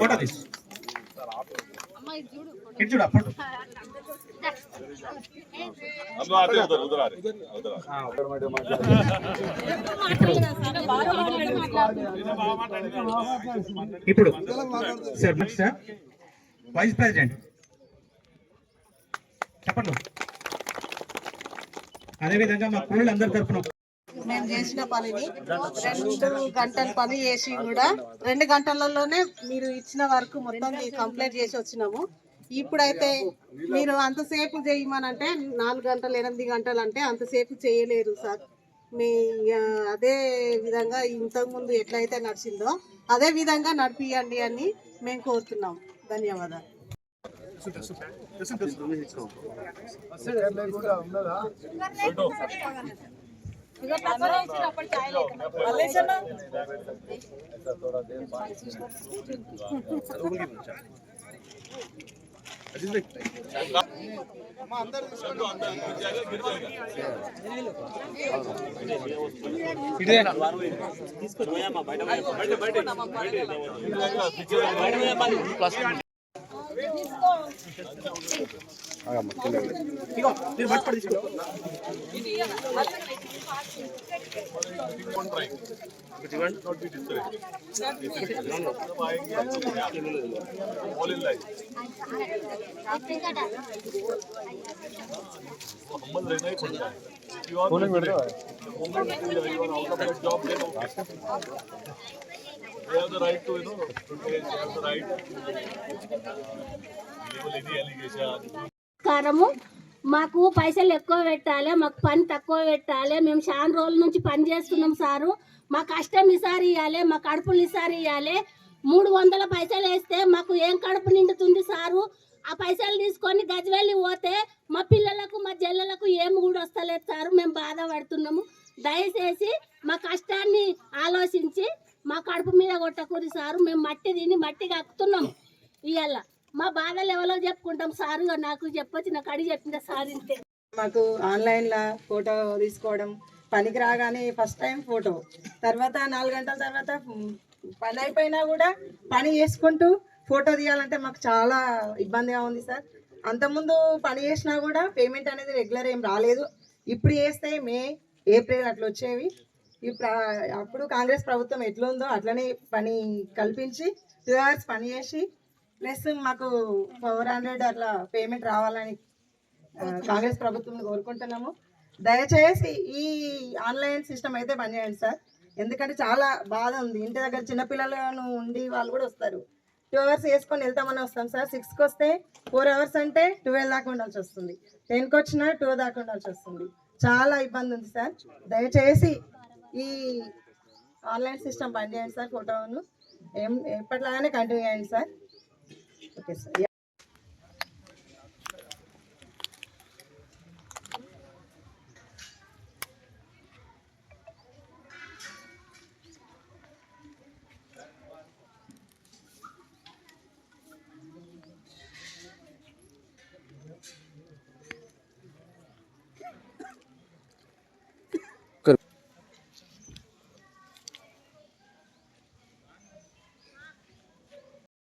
Photo తీసు. ఇప్పుడు sir sir. Vice president చెప్పండి. అదేవిధంగా మా కోళ్ళు అందరి తరఫున మేము చేసిన పనిని రెండు గంటల పని చేసి కూడా రెండు గంటలలోనే మీరు ఇచ్చిన వర్క్ మొత్తం కంప్లీట్ చేసి వచ్చినాము. ఇప్పుడైతే మీరు అంతసేపు చేయమనంటే నాలుగు గంటలు ఎనిమిది గంటలు అంటే అంతసేపు చేయలేరు సార్. మీ అదే విధంగా ఇంతకుముందు ఎట్లయితే నడిచిందో అదే విధంగా నడిపియండి అని మేము కోరుతున్నాం. ధన్యవాదాలు. All in ప్లాస్టిక్ रहना ही पड़ता है They have the right to, you know, protest, they have the right to uh, level any allegation. కారము మాకు పైసలు ఎక్కువ పెట్టాలి మాకు పని తక్కువ పెట్టాలి మేము చాలా రోజుల నుంచి పని చేస్తున్నాం సారు. మా కష్టం ఈసారి ఇవ్వాలి మా కడుపులు ఈసారి ఇవ్వాలి మూడు వందల పైసలు వేస్తే మాకు ఏం కడుపు నిండుతుంది సారు? ఆ పైసలు తీసుకొని గజవెళ్ళి పోతే మా పిల్లలకు మా జల్లలకు ఏమి కూడా వస్తలేదు సారు. మేము బాధపడుతున్నాము. దయచేసి మా కష్టాన్ని ఆలోచించి మా కడుపు మీద కొట్టకూరి సారు. మేము మట్టి తిని మట్టి కక్కుతున్నాం ఇవాళ మా బాధలు ఎవరో చెప్పుకుంటాం సారు. నాకు చెప్పొచ్చు నాకు అడిగి చెప్పింది సార్ ఇంతే. మాకు ఆన్లైన్లో ఫోటో తీసుకోవడం. పనికి రాగానే ఫస్ట్ టైం ఫోటో తర్వాత నాలుగు గంటల తర్వాత పని అయిపోయినా కూడా పని చేసుకుంటూ ఫోటో తీయాలంటే మాకు చాలా ఇబ్బందిగా ఉంది సార్. అంతకుముందు పని చేసినా కూడా పేమెంట్ అనేది రెగ్యులర్ ఏం రాలేదు. ఇప్పుడు చేస్తే మే ఏప్రిల్ అట్లా వచ్చేవి. ఇప్పుడు అప్పుడు కాంగ్రెస్ ప్రభుత్వం ఎట్లుందో అట్లనే పని కల్పించి టూ అవర్స్ పని చేసి ప్లస్ మాకు ఫోర్ హండ్రెడ్ అట్లా పేమెంట్ రావాలని కాంగ్రెస్ ప్రభుత్వం కోరుకుంటున్నాము. దయచేసి ఈ ఆన్లైన్ సిస్టమ్ అయితే పనిచేయండి సార్. ఎందుకంటే చాలా బాధ ఉంది. ఇంటి దగ్గర చిన్నపిల్లలను ఉండి వాళ్ళు కూడా వస్తారు. టూ అవర్స్ వేసుకొని వెళ్తామని వస్తాం సార్. సిక్స్కి వస్తే ఫోర్ అవర్స్ అంటే ట్వెల్వ్ దాకా ఉండాల్సి వస్తుంది. టెన్కి వచ్చినా టూ దాకా ఉండాల్సి వస్తుంది. చాలా ఇబ్బంది ఉంది సార్. దయచేసి ఈ ఆన్లైన్ సిస్టమ్ పనిచేయండి సార్ ఫోటోను. ఏం ఎప్పటిలాగానే కంటిన్యూ చేయండి సార్. Okay sir.